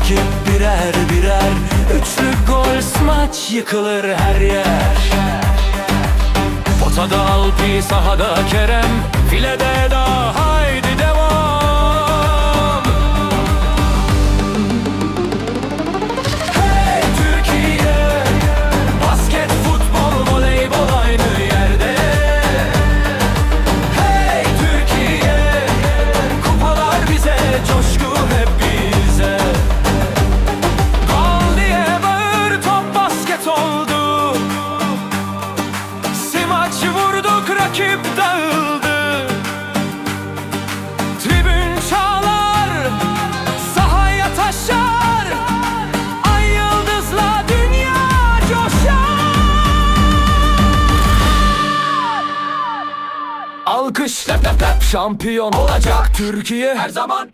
rakip birer birer. Üçlü gol smaç yıkılır her yer. Potada Alpi sahada Kerem. Filede rakip dağıldı. Tribün çağlar Sahaya taşar Ay yıldızla dünya coşar. Alkış lap lap lap şampiyon olacak Türkiye. Her zaman